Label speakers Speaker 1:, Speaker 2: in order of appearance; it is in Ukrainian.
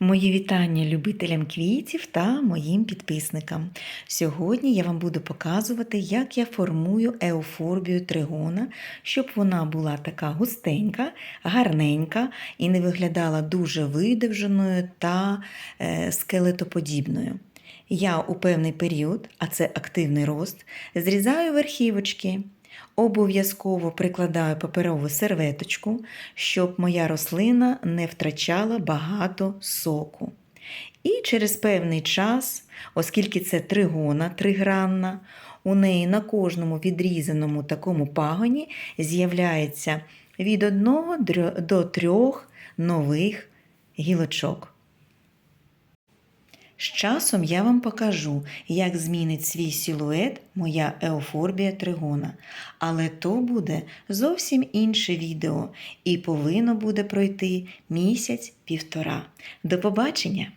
Speaker 1: Мої вітання любителям квітів та моїм підписникам. Сьогодні я вам буду показувати, як я формую еуфорбію тригона, щоб вона була така густенька, гарненька і не виглядала дуже видовженою та е, скелетоподібною. Я у певний період, а це активний рост, зрізаю верхівочки. Обов'язково прикладаю паперову серветочку, щоб моя рослина не втрачала багато соку. І через певний час, оскільки це тригона тригранна, у неї на кожному відрізаному такому пагоні з'являється від одного до трьох нових гілочок. З часом я вам покажу, як змінить свій силует моя еофорбія тригона. Але то буде зовсім інше відео і повинно буде пройти місяць-півтора. До побачення!